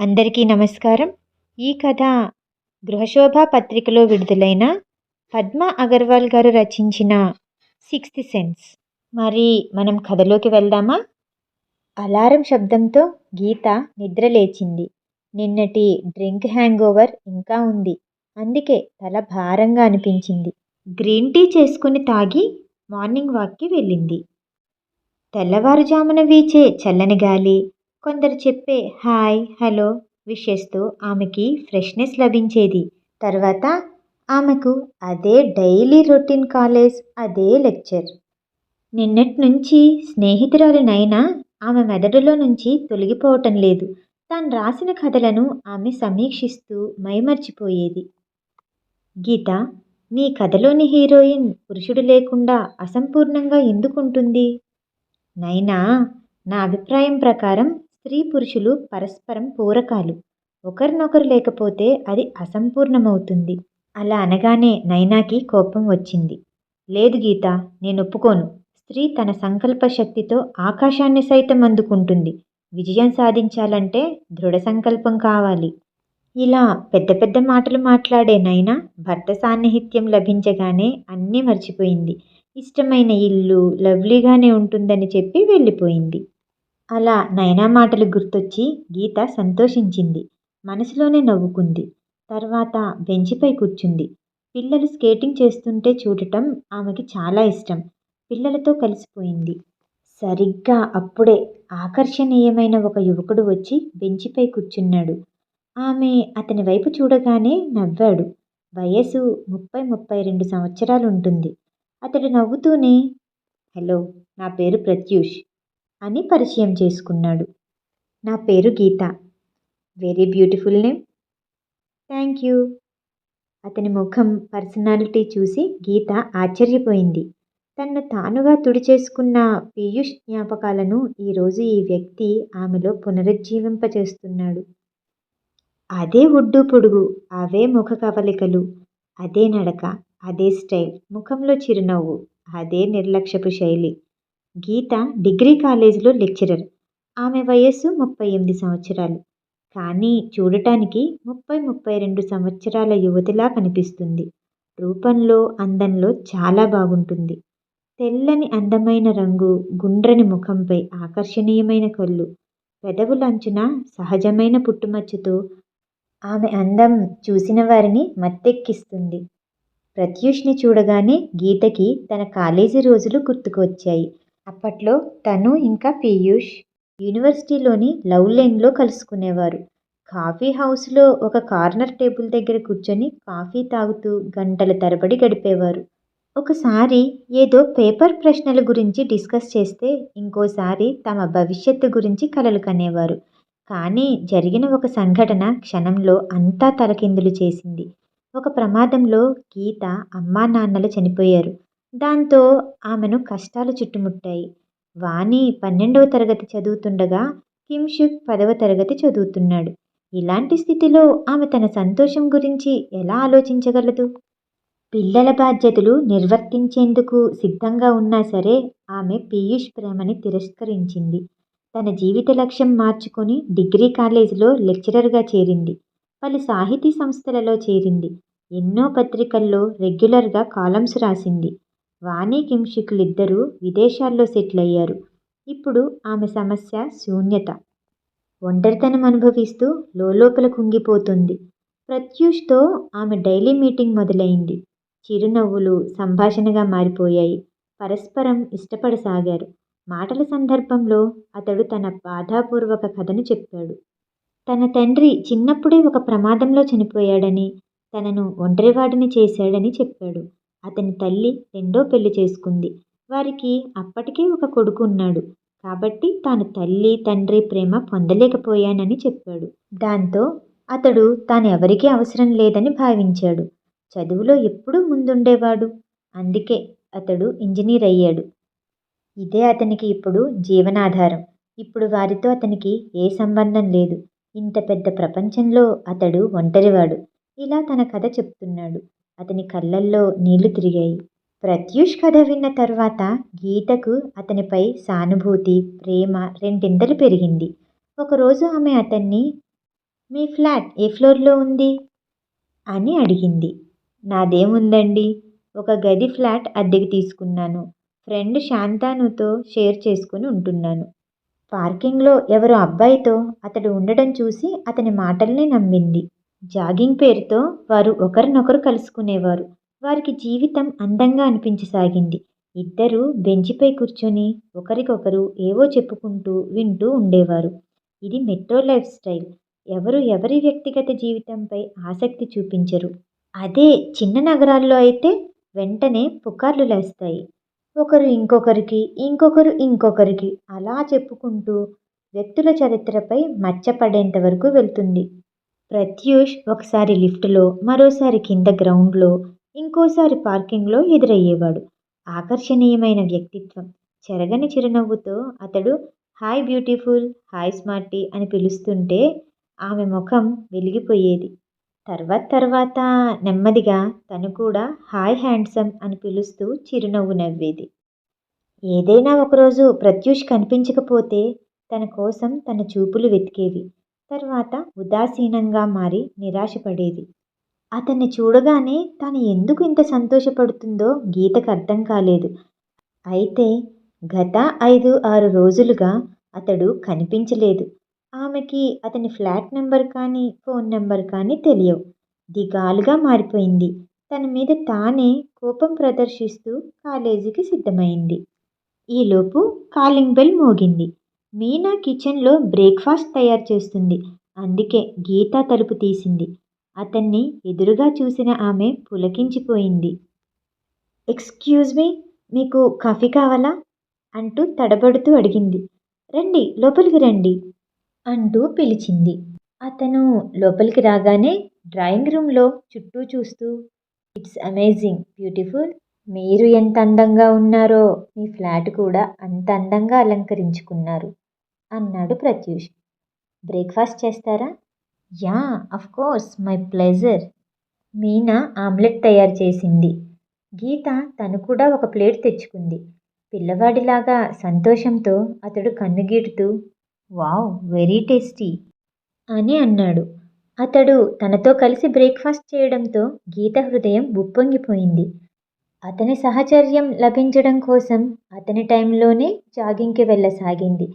అందరికీ నమస్కారం. ఈ కథ గృహశోభ పత్రికలో విడుదలైన పద్మ అగర్వాల్ గారు రచించిన సిక్స్త్ సెన్స్. మరి మనం కథలోకి వెళ్దామా? అలారం శబ్దంతో గీత నిద్ర లేచింది. నిన్నటి డ్రింక్ హ్యాంగ్ ఓవర్ ఇంకా ఉంది. అందుకే తల భారంగా అనిపించింది. గ్రీన్ టీ చేసుకుని తాగి మార్నింగ్ వాక్కి వెళ్ళింది. తెల్లవారుజామున వీచే చల్లని గాలి కొందరు చెప్పే హాయ్ హలో విషెస్తో ఆమెకి ఫ్రెష్నెస్ లభించేది. తర్వాత ఆమెకు అదే డైలీ రొటీన్ కాలేజ్ అదే లెక్చర్. నిన్నటి నుంచి స్నేహితురాలు నైనా ఆమె మెదడులో నుంచి తొలగిపోవటం లేదు. తాను రాసిన కథలను ఆమె సమీక్షిస్తూ మైమర్చిపోయేది. గీత నీ కథలోని హీరోయిన్ పురుషుడు లేకుండా అసంపూర్ణంగా ఎందుకుంటుంది? నైనా నా అభిప్రాయం ప్రకారం స్త్రీ పురుషులు పరస్పరం పూరకాలు. ఒకరినొకరు లేకపోతే అది అసంపూర్ణమవుతుంది. అలా అనగానే నైనాకి కోపం వచ్చింది. లేదు గీత నేను ఒప్పుకోను స్త్రీ తన సంకల్ప శక్తితో ఆకాశాన్ని సైతం అందుకుంటుంది. విజయం సాధించాలంటే దృఢ సంకల్పం కావాలి. ఇలా పెద్ద పెద్ద మాటలు మాట్లాడే నైనా భర్త సాన్నిహిత్యం లభించగానే అన్నీ మర్చిపోయింది. ఇష్టమైన ఇల్లు లవ్లీగానే ఉంటుందని చెప్పి వెళ్ళిపోయింది. అలా నైనా మాటలు గుర్తొచ్చి గీత సంతోషించింది. మనసులోనే నవ్వుకుంది. తర్వాత బెంచిపై కూర్చుంది. పిల్లలు స్కేటింగ్ చేస్తుంటే చూడటం ఆమెకి చాలా ఇష్టం. పిల్లలతో కలిసిపోయింది. సరిగ్గా అప్పుడే ఆకర్షణీయమైన ఒక యువకుడు వచ్చి బెంచిపై కూర్చున్నాడు. ఆమె అతని వైపు చూడగానే నవ్వాడు. వయసు ముప్పై ముప్పై రెండు సంవత్సరాలు ఉంటుంది అతడు నవ్వుతూనే హలో నా పేరు ప్రత్యూష్. అని పరిచయం చేసుకున్నాడు. నా పేరు Geetha. Very beautiful name thank you అతని ముఖం పర్సనాలిటీ చూసి గీత ఆశ్చర్యపోయింది. తన్ను తానుగా తుడిచేసుకున్న పీయూష్ జ్ఞాపకాలను ఈరోజు ఈ వ్యక్తి ఆమెలో పునరుజ్జీవింపచేస్తున్నాడు అదే ఒడ్డు పొడుగు అవే ముఖ కవలికలు అదే నడక అదే స్టైల్ ముఖంలో చిరునవ్వు అదే నిర్లక్ష్యపు శైలి గీత డిగ్రీ కాలేజీలో లెక్చరర్. ఆమె వయస్సు ముప్పై ఎనిమిది సంవత్సరాలు. కానీ చూడటానికి ముప్పై ముప్పై రెండు సంవత్సరాల యువతిలా కనిపిస్తుంది. రూపంలో అందంలో చాలా బాగుంటుంది. తెల్లని అందమైన రంగు గుండ్రని ముఖంపై ఆకర్షణీయమైన కళ్ళు. పెదవులంచున సహజమైన పుట్టుమచ్చతో ఆమె అందం చూసిన వారిని మత్తెక్కిస్తుంది. ప్రత్యూష్ని చూడగానే గీతకి తన కాలేజీ రోజులు గుర్తుకు వచ్చాయి. అప్పట్లో తను ఇంకా పీయూష్ యూనివర్సిటీలోని లవ్ లైన్లో కలుసుకునేవారు. కాఫీ హౌస్లో ఒక కార్నర్ టేబుల్ దగ్గర కూర్చొని కాఫీ తాగుతూ గంటల తరబడి గడిపేవారు. ఒకసారి ఏదో పేపర్ ప్రశ్నల గురించి డిస్కస్ చేస్తే ఇంకోసారి తమ భవిష్యత్తు గురించి కలలు కనేవారు. కానీ జరిగిన ఒక సంఘటన క్షణంలో అంతా తలకిందులు చేసింది. ఒక ప్రమాదంలో గీత అమ్మా నాన్నలు చనిపోయారు. దాంతో ఆమెను కష్టాలు చుట్టుముట్టాయి. వాణి పన్నెండవ తరగతి చదువుతుండగా కిమ్షుక్ పదవ తరగతి చదువుతున్నాడు. ఇలాంటి స్థితిలో ఆమె తన సంతోషం గురించి ఎలా ఆలోచించగలదు? పిల్లల బాధ్యతలు నిర్వర్తించేందుకు సిద్ధంగా ఉన్నా సరే ఆమె పీయూష్ ప్రేమని తిరస్కరించింది. తన జీవిత లక్ష్యం మార్చుకొని డిగ్రీ కాలేజీలో లెక్చరర్గా చేరింది. పలు సాహితీ సంస్థలలో చేరింది. ఎన్నో పత్రికల్లో రెగ్యులర్గా కాలమ్స్ రాసింది. వాణి కింషికులిద్దరూ విదేశాల్లో సెటిల్ అయ్యారు ఇప్పుడు ఆమె సమస్య శూన్యత. ఒంటరితనం అనుభవిస్తూ లోపల కుంగిపోతుంది. ప్రత్యూష్తో ఆమె డైలీ మీటింగ్ మొదలైంది. చిరునవ్వులు సంభాషణగా మారిపోయాయి. పరస్పరం ఇష్టపడసాగారు. మాటల సందర్భంలో అతడు తన బాధాపూర్వక కథను చెప్పాడు. తన తండ్రి చిన్నప్పుడే ఒక ప్రమాదంలో చనిపోయాడని తనను ఒంటరివాడిని చేశాడని చెప్పాడు. అతని తల్లి రెండో పెళ్ళి చేసుకుంది. వారికి అప్పటికే ఒక కొడుకు ఉన్నాడు. కాబట్టి తాను తల్లి తండ్రి ప్రేమ పొందలేకపోయానని చెప్పాడు. దాంతో అతడు తాను ఎవరికీ అవసరం లేదని భావించాడు. చదువులో ఎప్పుడూ ముందుండేవాడు. అందుకే అతడు ఇంజనీర్ అయ్యాడు. ఇదే అతనికి ఇప్పుడు జీవనాధారం. ఇప్పుడు వారితో అతనికి ఏ సంబంధం లేదు. ఇంత పెద్ద ప్రపంచంలో అతడు ఒంటరివాడు. ఇలా తన కథ చెప్తున్నాడు. అతని కళ్ళల్లో నీళ్ళు తిరిగాయి. ప్రత్యూష్ కథ విన్న తర్వాత గీతకు అతనిపై సానుభూతి ప్రేమ రెండింతలు పెరిగింది. ఒకరోజు ఆమె అతన్ని మీ ఫ్లాట్ ఏ ఫ్లోర్లో ఉంది? అని అడిగింది. నాదేముందండి? ఒక గది ఫ్లాట్ అద్దెకి తీసుకున్నాను. ఫ్రెండ్ శాంతానుతో షేర్ చేసుకుని ఉంటున్నాను. పార్కింగ్లో ఎవరో అబ్బాయితో అతడు ఉండడం చూసి అతని మాటల్ని నమ్మింది. జాగింగ్ పేరుతో వారు ఒకరినొకరు కలుసుకునేవారు. వారికి జీవితం అందంగా అనిపించసాగింది. ఇద్దరూ బెంచిపై కూర్చొని ఒకరికొకరు ఏవో చెప్పుకుంటూ వింటూ ఉండేవారు. ఇది మెట్రో లైఫ్ స్టైల్. ఎవరు ఎవరి వ్యక్తిగత జీవితంపై ఆసక్తి చూపించరు. అదే చిన్న నగరాల్లో అయితే వెంటనే పుకార్లు లేస్తాయి. ఒకరు ఇంకొకరికి ఇంకొకరు ఇంకొకరికి అలా చెప్పుకుంటూ వ్యక్తుల చరిత్రపై మచ్చపడేంత వరకు వెళ్తుంది. ప్రత్యూష్ ఒకసారి లిఫ్ట్లో మరోసారి కింద గ్రౌండ్లో ఇంకోసారి పార్కింగ్లో ఎదురయ్యేవాడు. ఆకర్షణీయమైన వ్యక్తిత్వం. చెరగని చిరునవ్వుతో అతడు హాయ్ బ్యూటిఫుల్ హాయ్ స్మార్టీ అని పిలుస్తుంటే ఆమె ముఖం వెలిగిపోయేది. తర్వాత తర్వాత నెమ్మదిగా తను కూడా హాయ్ హ్యాండ్సమ్ అని పిలుస్తూ చిరునవ్వు నవ్వేది. ఏదైనా ఒకరోజు ప్రత్యూష్ కనిపించకపోతే తన కోసం తన చూపులు వెతికేవి. తర్వాత ఉదాసీనంగా మారి నిరాశపడేది. అతన్ని చూడగానే తను ఎందుకు ఇంత సంతోషపడుతుందో గీతకు అర్థం కాలేదు. అయితే గత ఐదు ఆరు రోజులుగా అతడు కనిపించలేదు. ఆమెకి అతని ఫ్లాట్ నెంబర్ కానీ ఫోన్ నెంబర్ కానీ తెలియవు. దిగాలుగా మారిపోయింది. తన మీద తానే కోపం ప్రదర్శిస్తూ కాలేజీకి సిద్ధమైంది. ఈలోపు కాలింగ్ బెల్ మోగింది. మీనా కిచెన్లో బ్రేక్ఫాస్ట్ తయారు చేస్తుంది. అందుకే గీత తలుపు తీసింది. అతన్ని ఎదురుగా చూసిన ఆమె పులకించిపోయింది. ఎక్స్క్యూజ్ మీ మీకు కాఫీ కావాలా? అంటూ తడబడుతూ అడిగింది. రండి లోపలికి రండి అంటూ పిలిచింది. అతను లోపలికి రాగానే డ్రాయింగ్ రూమ్లో చుట్టూ చూస్తూ ఇట్స్ అమేజింగ్ బ్యూటిఫుల్ మీరు ఎంత అందంగా ఉన్నారో మీ ఫ్లాట్ కూడా అంత అందంగా అలంకరించుకున్నారు అన్నాడు ప్రత్యూష్. బ్రేక్ఫాస్ట్ చేస్తారా? Yeah of course my pleasure. Meena omelette తయారు చేసింది. గీత తను కూడా ఒక ప్లేట్ తెచ్చుకుంది. పిల్లవాడిలాగా సంతోషంతో అతడు కన్నుగీటుతూ వావ్ వెరీ టేస్టీ అని అన్నాడు. అతడు తనతో కలిసి బ్రేక్ఫాస్ట్ చేయడంతో గీత హృదయం ఉప్పొంగిపోయింది. అతని సహచర్యం లభించడం కోసం అతని టైంలోనే జాగింగ్కి వెళ్ళసాగింది.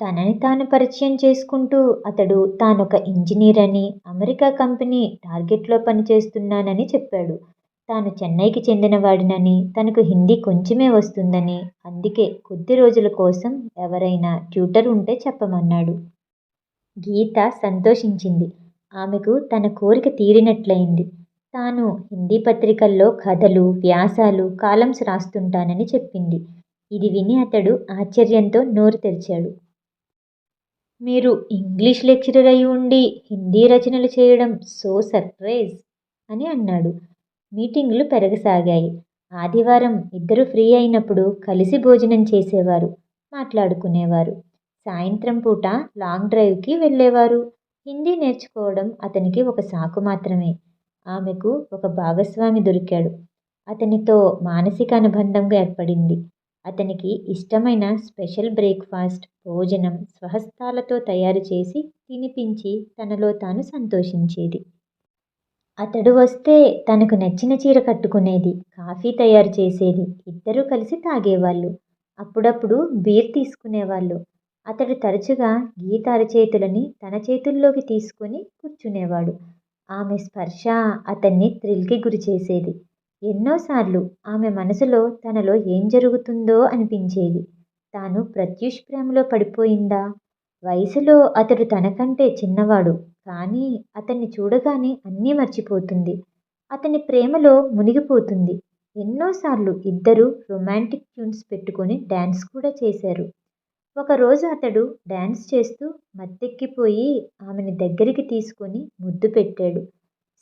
తనని తాను పరిచయం చేసుకుంటూ అతడు తానొక ఇంజనీర్ అని అమెరికా కంపెనీ టార్గెట్లో పనిచేస్తున్నానని చెప్పాడు. తాను చెన్నైకి చెందినవాడినని తనకు హిందీ కొంచెమే వస్తుందని అందుకే కొద్ది రోజుల కోసం ఎవరైనా ట్యూటర్ ఉంటే చెప్పమన్నాడు. గీత సంతోషించింది. ఆమెకు తన కోరిక తీరినట్లయింది. తాను హిందీ పత్రికల్లో కథలు వ్యాసాలు కాలమ్స్ రాస్తుంటానని చెప్పింది. ఇది విని అతడు ఆశ్చర్యంతో నోరు తెరిచాడు. మీరు ఇంగ్లీష్ లెక్చరర్ అయి ఉండి హిందీ రచనలు చేయడం సో సర్ప్రైజ్ అని అన్నాడు. మీటింగులు పెరగసాగాయి. ఆదివారం ఇద్దరు ఫ్రీ అయినప్పుడు కలిసి భోజనం చేసేవారు మాట్లాడుకునేవారు. సాయంత్రం పూట లాంగ్ డ్రైవ్కి వెళ్ళేవారు. హిందీ నేర్చుకోవడం అతనికి ఒక సాకు మాత్రమే. ఆమెకు ఒక భాగస్వామి దొరికాడు. అతనితో మానసిక అనుబంధం ఏర్పడింది. అతనికి ఇష్టమైన స్పెషల్ బ్రేక్ఫాస్ట్ భోజనం స్వహస్తాలతో తయారు చేసి తినిపించి తనలో తాను సంతోషించేది. అతడు వస్తే తనకు నచ్చిన చీర కట్టుకునేది కాఫీ తయారు చేసేది ఇద్దరూ కలిసి తాగేవాళ్ళు. అప్పుడప్పుడు బీర్ తీసుకునేవాళ్ళు. అతడు తరచుగా గీత అరచేతులని తన చేతుల్లోకి తీసుకొని కూర్చునేవాడు. ఆమె స్పర్శ అతన్ని థ్రిల్కి గురిచేసేది ఎన్నోసార్లు ఆమె మనసులో తనలో ఏం జరుగుతుందో అనిపించేది. తాను ప్రత్యూష్ ప్రేమలో పడిపోయిందా? వయసులో అతడు తనకంటే చిన్నవాడు కానీ అతన్ని చూడగానే అన్నీ మర్చిపోతుంది. అతని ప్రేమలో మునిగిపోతుంది. ఎన్నోసార్లు ఇద్దరు రొమాంటిక్ ట్యూన్స్ పెట్టుకొని డ్యాన్స్ కూడా చేశారు. ఒకరోజు అతడు డ్యాన్స్ చేస్తూ మత్తెక్కిపోయి ఆమెని దగ్గరికి తీసుకొని ముద్దు పెట్టాడు.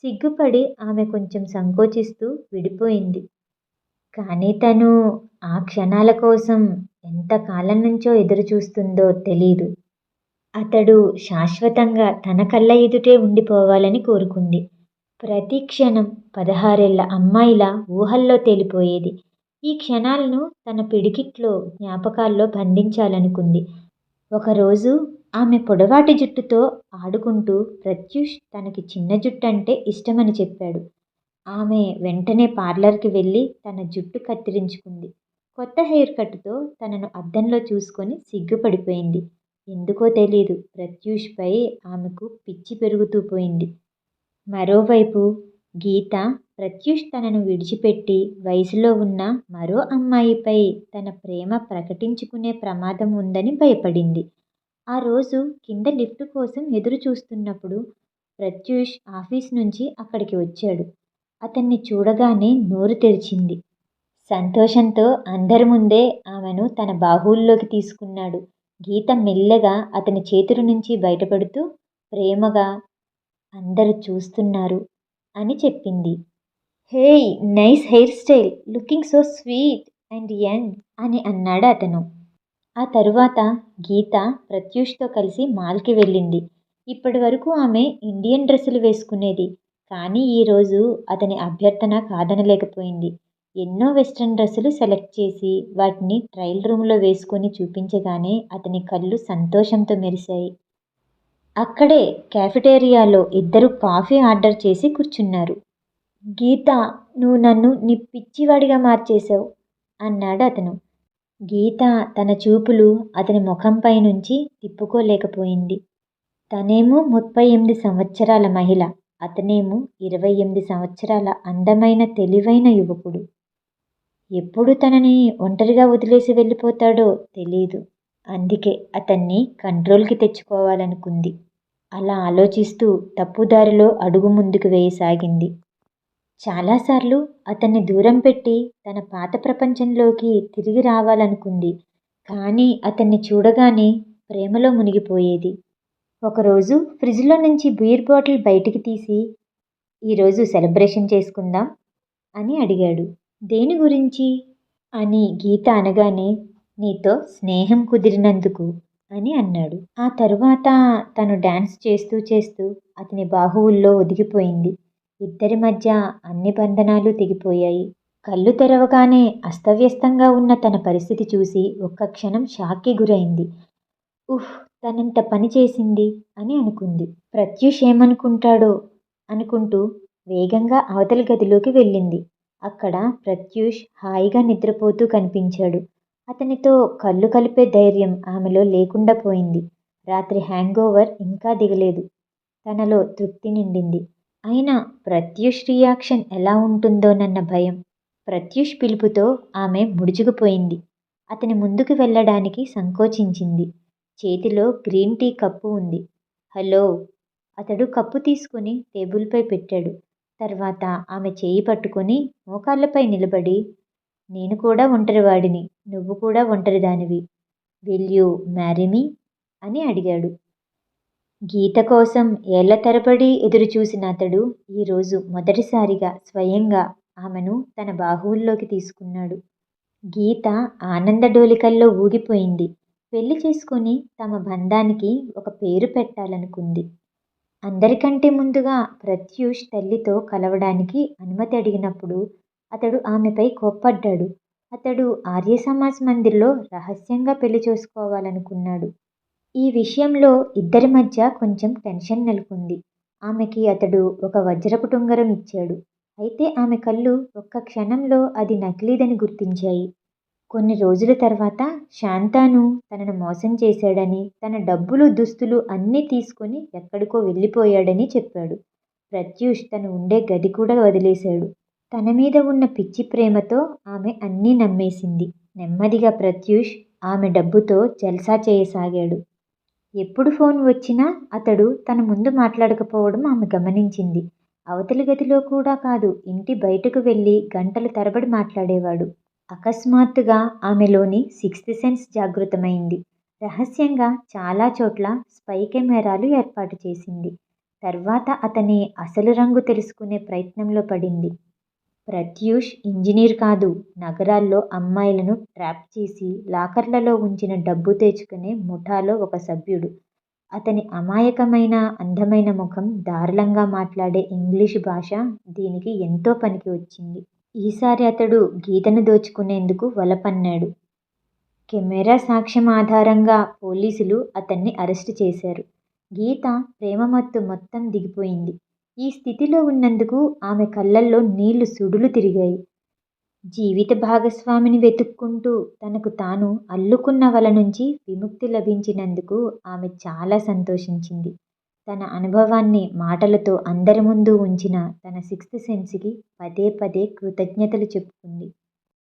సిగ్గుపడి ఆమె కొంచెం సంకోచిస్తూ విడిపోయింది. కానీ తను ఆ క్షణాల కోసం ఎంత కాలం నుంచో ఎదురు చూస్తుందో తెలీదు. అతడు శాశ్వతంగా తన కళ్ళ ఎదుటే ఉండిపోవాలని కోరుకుంది. ప్రతి క్షణం పదహారేళ్ళ అమ్మాయిలా ఊహల్లో తేలిపోయేది. ఈ క్షణాలను తన పిడికిట్లో జ్ఞాపకాల్లో బంధించాలనుకుంది. ఒకరోజు ఆమె పొడవాటి జుట్టుతో ఆడుకుంటూ ప్రత్యూష్ తనకి చిన్న జుట్టు అంటే ఇష్టమని చెప్పాడు. ఆమె వెంటనే పార్లర్కి వెళ్ళి తన జుట్టు కత్తిరించుకుంది. కొత్త హెయిర్ కట్తో తనను అద్దంలో చూసుకొని సిగ్గుపడిపోయింది. ఎందుకో తెలియదు ప్రత్యూష్పై ఆమెకు పిచ్చి పెరుగుతూ పోయింది. మరోవైపు గీత ప్రత్యూష్ తనను విడిచిపెట్టి వయసులో ఉన్న మరో అమ్మాయిపై తన ప్రేమ ప్రకటించుకునే ప్రమాదం ఉందని భయపడింది. ఆ రోజు కింద లిఫ్ట్ కోసం ఎదురు చూస్తున్నప్పుడు ప్రత్యూష్ ఆఫీస్ నుంచి అక్కడికి వచ్చాడు. అతన్ని చూడగానే నోరు తెరిచింది. సంతోషంతో అందరి ముందే ఆమెను తన బాహువుల్లోకి తీసుకున్నాడు. గీత మెల్లగా అతని చేతుల నుంచి బయటపడుతూ ప్రేమగా అందరూ చూస్తున్నారు. అని చెప్పింది. Hey nice hair style looking so sweet and young అని అన్నాడు అతను. ఆ తరువాత గీత ప్రత్యూష్తో కలిసి మాల్కి వెళ్ళింది. ఇప్పటి వరకు ఆమె ఇండియన్ డ్రెస్సులు వేసుకునేది. కానీ ఈరోజు అతని అభ్యర్థన కాదనలేకపోయింది. ఎన్నో వెస్ట్రన్ డ్రెస్సులు సెలెక్ట్ చేసి వాటిని ట్రయల్ రూమ్లో వేసుకొని చూపించగానే అతని కళ్ళు సంతోషంతో మెరిశాయి. అక్కడే క్యాఫెటేరియాలో ఇద్దరు కాఫీ ఆర్డర్ చేసి కూర్చున్నారు. గీత నువ్వు నన్ను నీ పిచ్చివాడిగా మార్చేశావు అన్నాడు అతను. గీత తన చూపులు అతని ముఖంపై నుంచి తిప్పుకోలేకపోయింది. తనేమో ముప్పై ఎనిమిది సంవత్సరాల మహిళ అతనేమో ఇరవై ఎనిమిది సంవత్సరాల అందమైన తెలివైన యువకుడు. ఎప్పుడు తనని ఒంటరిగా వదిలేసి వెళ్ళిపోతాడో తెలియదు అందుకే అతన్ని కంట్రోల్కి తెచ్చుకోవాలనుకుంది. అలా ఆలోచిస్తూ తప్పుదారిలో అడుగు ముందుకు వేయసాగింది. చాలాసార్లు అతన్ని దూరం పెట్టి తన పాత ప్రపంచంలోకి తిరిగి రావాలనుకుంది. కానీ అతన్ని చూడగానే ప్రేమలో మునిగిపోయేది. ఒకరోజు ఫ్రిడ్జ్లో నుంచి బీర్ బాటిల్ బయటికి తీసి ఈరోజు సెలబ్రేషన్ చేసుకుందాం అని అడిగాడు. దేని గురించి? అని గీత అనగానే నీతో స్నేహం కుదిరినందుకు అని అన్నాడు. ఆ తరువాత తను డ్యాన్స్ చేస్తూ చేస్తూ అతని బాహువుల్లో ఒదిగిపోయింది. ఇద్దరి మధ్య అన్ని బంధనాలు తెగిపోయాయి. కళ్ళు తెరవగానే అస్తవ్యస్తంగా ఉన్న తన పరిస్థితి చూసి ఒక్క క్షణం షాక్కి గురైంది. ఉహ్ తనంత పని చేసింది అని అనుకుంది. ప్రత్యూష్ ఏమనుకుంటాడో అనుకుంటూ వేగంగా అవతలి గదిలోకి వెళ్ళింది. అక్కడ ప్రత్యూష్ హాయిగా నిద్రపోతూ కనిపించాడు. అతనితో కళ్ళు కలిపే ధైర్యం ఆమెలో లేకుండా పోయింది. రాత్రి హ్యాంగ్ ఓవర్ ఇంకా దిగలేదు. తనలో తృప్తి నిండింది. అయినా ప్రత్యూష్ రియాక్షన్ ఎలా ఉంటుందోనన్న భయం ప్రత్యూష్ పిలుపుతో ఆమె ముడుచుకుపోయింది. అతని ముందుకు వెళ్ళడానికి సంకోచించింది. చేతిలో గ్రీన్ టీ కప్పు ఉంది. హలో అతడు కప్పు తీసుకుని టేబుల్పై పెట్టాడు. తర్వాత ఆమె చేయి పట్టుకొని మోకాళ్ళపై నిలబడి నేను కూడా ఒంటరివాడిని నువ్వు కూడా ఒంటరిదానివి విల్ యూ మ్యారీ మీ అని అడిగాడు. గీత కోసం ఏళ్ళ తరబడి ఎదురుచూసిన అతడు ఈరోజు మొదటిసారిగా స్వయంగా ఆమెను తన బాహువుల్లోకి తీసుకున్నాడు. గీత ఆనందడోలికల్లో ఊగిపోయింది. పెళ్ళి చేసుకొని తమ బంధానికి ఒక పేరు పెట్టాలనుకుంది. అందరికంటే ముందుగా ప్రత్యూష్ తల్లితో కలవడానికి అనుమతి అడిగినప్పుడు అతడు ఆమెపై కోప్పడ్డాడు. అతడు ఆర్య సమాజ్ మందిర్లో రహస్యంగా పెళ్ళి చేసుకోవాలనుకున్నాడు. ఈ విషయంలో ఇద్దరి మధ్య కొంచెం టెన్షన్ నెలకొంది. ఆమెకి అతడు ఒక వజ్రపు టుంగరం ఇచ్చాడు. అయితే ఆమె కళ్ళు ఒక్క క్షణంలో అది నకిలీదని గుర్తించాయి. కొన్ని రోజుల తర్వాత శాంతాను తనను మోసం చేశాడని తన డబ్బులు దుస్తులు అన్నీ తీసుకొని ఎక్కడికో వెళ్ళిపోయాడని చెప్పాడు. ప్రత్యూష్ తను ఉండే గది కూడా వదిలేశాడు. తన మీద ఉన్న పిచ్చి ప్రేమతో ఆమె అన్నీ నమ్మేసింది. నెమ్మదిగా ప్రత్యూష్ ఆమె డబ్బుతో జల్సా చేయసాగాడు. ఎప్పుడు ఫోన్ వచ్చినా అతడు తన ముందు మాట్లాడకపోవడం ఆమె గమనించింది. అవతలి గదిలో కూడా కాదు ఇంటి బయటకు వెళ్ళి గంటల తరబడి మాట్లాడేవాడు. అకస్మాత్తుగా ఆమెలోని సిక్స్త్ సెన్స్ జాగృతమైంది. రహస్యంగా చాలా చోట్ల స్పై కెమెరాలు ఏర్పాటు చేసింది. తర్వాత అతని అసలు రంగు తెలుసుకునే ప్రయత్నంలో పడింది. ప్రత్యూష్ ఇంజనీర్ కాదు. నగరాల్లో అమ్మాయిలను ట్రాప్ చేసి లాకర్లలో ఉంచిన డబ్బు తెచ్చుకునే ముఠాలో ఒక సభ్యుడు. అతని అమాయకమైన అందమైన ముఖం దారుణంగా మాట్లాడే ఇంగ్లీషు భాష దీనికి ఎంతో పనికి వచ్చింది. ఈసారి అతడు గీతను దోచుకునేందుకు వల పన్నాడు కెమెరా సాక్ష్యం ఆధారంగా పోలీసులు అతన్ని అరెస్టు చేశారు. గీత ప్రేమ మత్తు మొత్తం దిగిపోయింది. ఈ స్థితిలో ఉన్నందుకు ఆమె కళ్ళల్లో నీళ్ళు సుడులు తిరిగాయి. జీవిత భాగస్వామిని వెతుక్కుంటూ తనకు తాను అల్లుకున్న వల నుంచి విముక్తి లభించినందుకు ఆమె చాలా సంతోషించింది. తన అనుభవాన్ని మాటలతో అందరి ముందు ఉంచిన తన సిక్స్త్ సెన్స్కి పదే పదే కృతజ్ఞతలు చెప్పుకుంది.